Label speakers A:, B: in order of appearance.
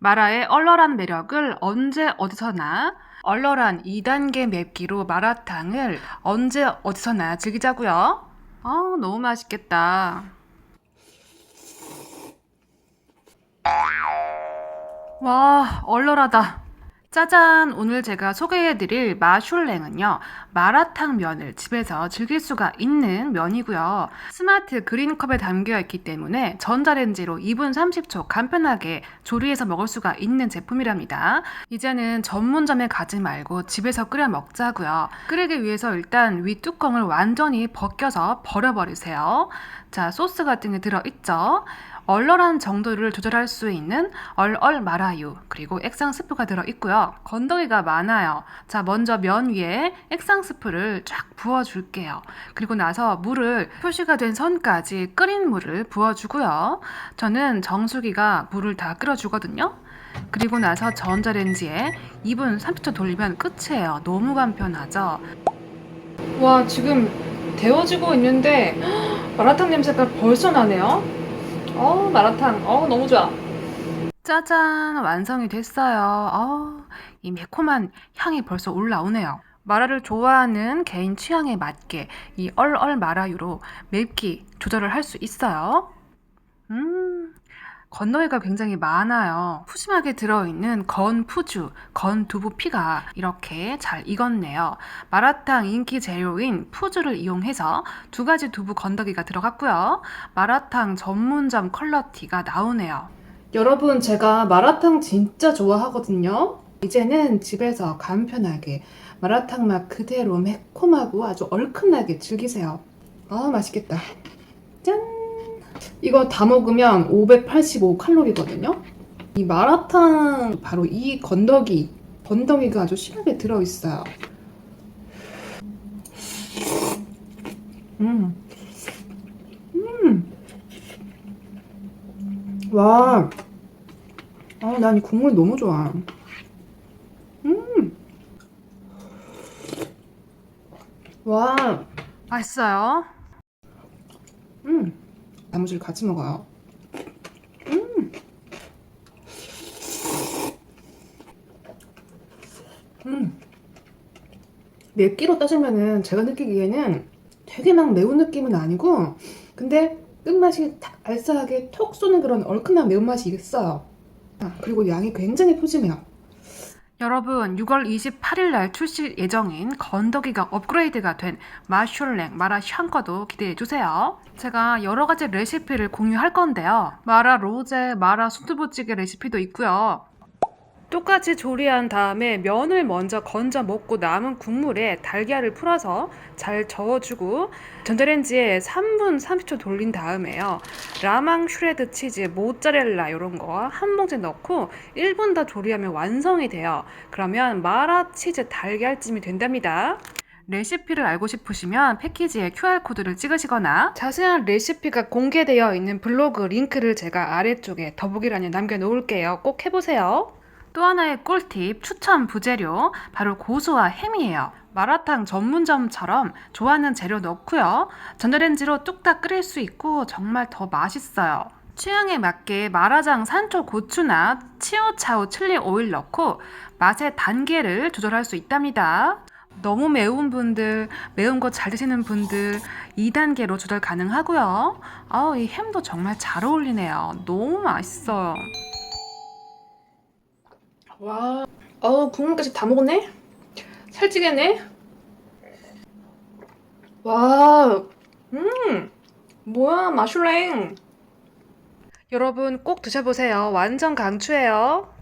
A: 마라의 얼얼한 매력을 언제 어디서나 얼얼한 2단계 맵기로 마라탕을 언제 어디서나 즐기자고요. 아, 너무 맛있겠다. 와, 얼얼하다. 짜잔! 오늘 제가 소개해드릴 마슐랭은요, 마라탕 면을 집에서 즐길 수가 있는 면이고요. 스마트 그린컵에 담겨 있기 때문에 전자레인지로 2분 30초 간편하게 조리해서 먹을 수가 있는 제품이랍니다. 이제는 전문점에 가지 말고 집에서 끓여 먹자고요. 끓이기 위해서 일단 위 뚜껑을 완전히 벗겨서 버려버리세요. 자, 소스 같은 게 들어있죠? 얼얼한 정도를 조절할 수 있는 얼얼 마라유 그리고 액상 스프가 들어 있고요. 건더기가 많아요. 자, 먼저 면 위에 액상 스프를 쫙 부어 줄게요. 그리고 나서 물을 표시가 된 선까지 끓인 물을 부어 주고요. 저는 정수기가 물을 다 끓여 주거든요. 그리고 나서 전자레인지에 2분 30초 돌리면 끝이에요. 너무 간편하죠? 와, 지금 데워지고 있는데 마라탕 냄새가 벌써 나네요. 어, 마라탕. 어, 너무 좋아. 짜잔, 완성이 됐어요. 어, 이 매콤한 향이 벌써 올라오네요. 마라를 좋아하는 개인 취향에 맞게 이 얼얼 마라유로 맵기 조절을 할 수 있어요. 음, 건더기가 굉장히 많아요. 푸짐하게 들어있는 건 푸주, 건 두부 피가 이렇게 잘 익었네요. 마라탕 인기 재료인 푸주를 이용해서 두 가지 두부 건더기가 들어갔고요. 마라탕 전문점 컬러티가 나오네요. 여러분, 제가 마라탕 진짜 좋아하거든요. 이제는 집에서 간편하게 마라탕 맛 그대로 매콤하고 아주 얼큰하게 즐기세요. 아, 맛있겠다. 짠! 이거 다 먹으면 585칼로리거든요. 이 마라탕 바로 이 건더기, 건더기가 아주 실하게 들어있어요. 음. 음. 와. 아, 난 이 국물 너무 좋아. 음. 와. 맛있어요. 음. 단무지를 같이 먹어요. 음. 음. 맵기로 따지면은 제가 느끼기에는 되게 막 매운 느낌은 아니고 근데 끝맛이 딱 알싸하게 톡 쏘는 그런 얼큰한 매운맛이 있어요. 아, 그리고 양이 굉장히 푸짐해요. 여러분, 6월 28일 날 출시 예정인 건더기가 업그레이드가 된 마슐랭 마라 샹커도 기대해 주세요. 제가 여러 가지 레시피를 공유할 건데요. 마라 로제, 마라 순두부찌개 레시피도 있고요. 똑같이 조리한 다음에 면을 먼저 건져 먹고 남은 국물에 달걀을 풀어서 잘 저어주고 전자레인지에 3분 30초 돌린 다음에요. 라망 슈레드 치즈, 모짜렐라 이런 거 한 봉지 넣고 1분 더 조리하면 완성이 돼요. 그러면 마라 치즈 달걀찜이 된답니다. 레시피를 알고 싶으시면 패키지에 QR코드를 찍으시거나 자세한 레시피가 공개되어 있는 블로그 링크를 제가 아래쪽에 더보기란에 남겨놓을게요. 꼭 해보세요. 또 하나의 꿀팁 추천 부재료 바로 고수와 햄이에요. 마라탕 전문점처럼 좋아하는 재료 넣고요. 전자레인지로 뚝딱 끓일 수 있고 정말 더 맛있어요. 취향에 맞게 마라장 산초 고추나 치오차오 칠리 오일 넣고 맛의 단계를 조절할 수 있답니다. 너무 매운 분들, 매운 거 잘 드시는 분들 2단계로 조절 가능하고요. 아우, 이 햄도 정말 잘 어울리네요. 너무 맛있어요. 와, 어우 국물까지 다 먹었네. 살찌겠네. 와, 음, 뭐야 마슐랭. 여러분 꼭 드셔보세요. 완전 강추해요.